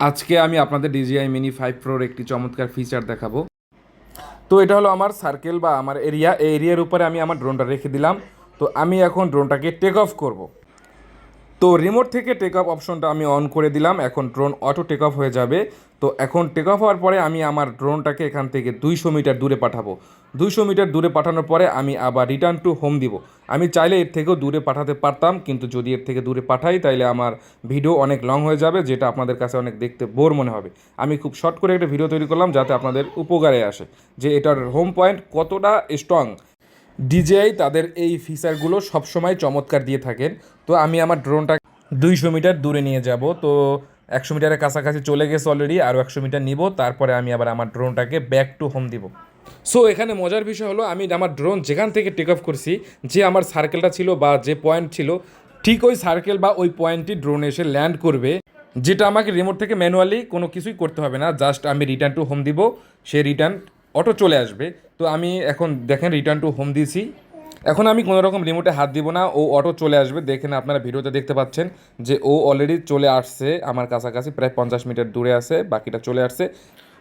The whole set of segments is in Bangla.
আজকে আমি আপনাদের ডিজিআই মিনি ফাইভ প্রোর একটি চমৎকার ফিচার দেখাবো। তো এটা হলো আমার সার্কেল বা আমার এরিয়া এই এরিয়ার উপরে আমি আমার ড্রোনটা রেখে দিলাম। তো আমি এখন ড্রোনটাকে টেক অফ করব। তো রিমোট থেকে টেক অফ অপশনটা আমি অন করে দিলাম। এখন ড্রোন অটো টেক অফ হয়ে যাবে। তো এখন টেক অফ হওয়ার পরে আমি আমার ড্রোনটাকে এখান থেকে দুইশো মিটার দূরে পাঠাবো। দুইশো মিটার দূরে পাঠানোর পরে আমি আবার রিটার্ন টু হোম দিব। আমি চাইলে এর থেকেও দূরে পাঠাতে পারতাম, কিন্তু যদি এর থেকে দূরে পাঠাই, তাইলে আমার ভিডিও অনেক লং হয়ে যাবে, যেটা আপনাদের কাছে অনেক দেখতে বোর মনে হবে। আমি খুব শর্ট করে একটা ভিডিও তৈরি করলাম, যাতে আপনাদের উপকারে আসে, যে এটার হোম পয়েন্ট কতটা স্ট্রং ডিজেআই তাদের এই ফিচারগুলো সবসময় চমৎকার দিয়ে থাকেন। তো আমি আমার ড্রোনটা দুইশো মিটার দূরে নিয়ে যাব। তো একশো মিটারের কাছাকাছি চলে গেছে অলরেডি আরও একশো মিটার নিব। তারপরে আমি আবার আমার ড্রোনটাকে ব্যাক টু হোম দিব। সো এখানে মজার বিষয় হলো, আমি আমার ড্রোন যেখান থেকে টেক অফ করছি, যে আমার সার্কেলটা ছিল বা যে পয়েন্ট ছিল, ঠিক ওই সার্কেল বা ওই পয়েন্টটি ড্রোন এসে ল্যান্ড করবে, যেটা আমাকে রিমোট থেকে ম্যানুয়ালি কোনো কিছুই করতে হবে না জাস্ট আমি রিটার্ন টু হোম দিব, সে রিটার্ন অটো চলে আসবে। তো আমি এখন দেখেন রিটার্ন টু হোম দিয়েছি এখন আমি কোনো রকম রিমোটে হাত দিব না, ও অটো চলে আসবে। দেখেন আপনারা ভিডিওতে দেখতে পাচ্ছেন যে ও অলরেডি চলে আসছে, আমার কাছাকাছি প্রায় পঞ্চাশ মিটার দূরে আছে, বাকিটা চলে আসছে।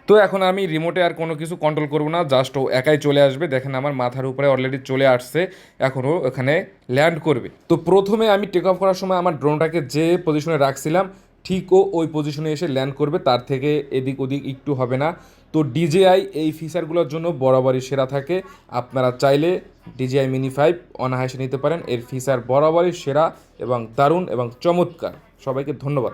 তো এখন আমি রিমোটে আর কোনো কিছু কন্ট্রোল করব না জাস্ট ও একাই চলে আসবে। দেখেন আমার মাথার উপরে অলরেডি চলে আসছে এখনও এখানে ল্যান্ড করবে। তো প্রথমে আমি টেক অফ করার সময় আমার ড্রোনটাকে যে পজিশনে রাখছিলাম, ঠিক ও ওই পজিশনে এসে ল্যান্ড করবে, তার থেকে এদিক ওদিক একটু হবে না। তো ডিজেআই এই ফিচারগুলোর জন্য বরাবরই সেরা থাকে। আপনারা চাইলে ডিজেআই মিনি ফাইভ অনায়াসে নিতে পারেন। এর ফিচার বরাবরই সেরা এবং দারুণ এবং চমৎকার। সবাইকে ধন্যবাদ।